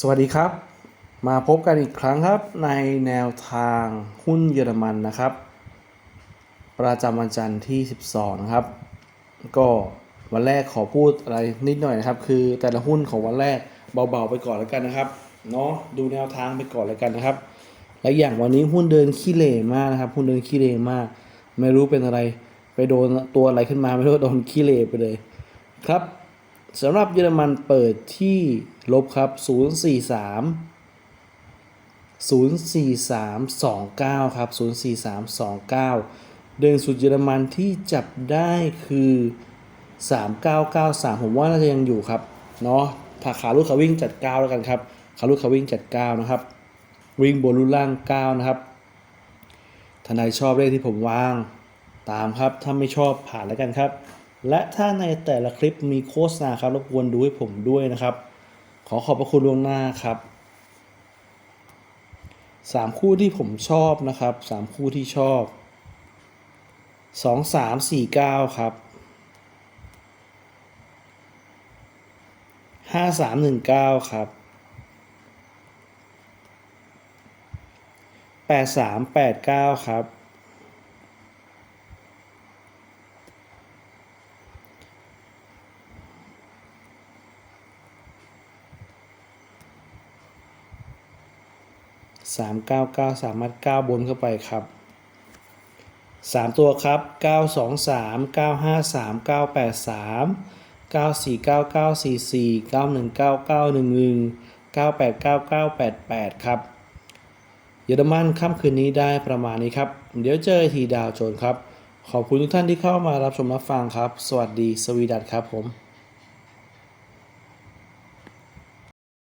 สวัสดีครับ มาพบกันอีกครั้งครับในแนวทางหุ้นเยอรมันนะครับ ประจำวันจันทร์ที่ 12 นะครับ ก็วันแรกขอพูดอะไรนิดหน่อยนะครับ คือแต่ละหุ้นของวันแรกเบาๆไปก่อนแล้วกันนะครับเนาะดูแนวทางไปก่อนแล้วกันนะครับ และอย่างวันนี้หุ้นเดินขี้เหร่มากนะครับ หุ้นเดินขี้เหร่มาก ไม่รู้เป็นอะไร ไปโดนตัวอะไรขึ้นมาไม่รู้โดนขี้เหร่ไปเลย ครับ สำหรับเยอรมันเปิดที่ลบครับ 043 04329 ครับ 04329 เดินสุดเยอรมันที่จับได้คือ 3993 ผมว่าน่าจะยังอยู่ครับ เนาะถ้าขาลูกขาวิ่งจัด 9 แล้วกันครับ ขาลูกขาวิ่งจัด 9 นะครับ วิ่งบนรูล่าง 9 นะครับท่านใดชอบเลขที่ผมวาง ตามครับ ถ้าไม่ชอบผ่านแล้วกันครับ และถ้าในแต่ละคลิปมีโฆษณาครับรบกวนดูให้ผมด้วยนะครับ ขอขอบพระคุณล่วงหน้าครับสามคู่ที่ผมชอบนะครับสามคู่ที่ชอบสองสามสี่เก้าครับห้าสามหนึ่งเก้าครับแปดสามแปดเก้าครับ สามเก้าเก้าสามารถก้าวบนเข้าไปครับสามตัวครับเก้าสองสามเก้าห้าสามเก้าแปดสามเก้าสี่เก้าเก้าสี่สี่เก้าหนึ่งเก้าเก้าหนึ่งหนึ่งเก้าแปดเก้าเก้าแปดแปดครับ เยอรมันค่ำคืนนี้ได้ประมาณนี้ครับ เดี๋ยวเจอทีดาวโจนครับ ขอบคุณทุกท่านที่เข้ามารับชมรับฟังครับ สวัสดีสวีดัตครับผม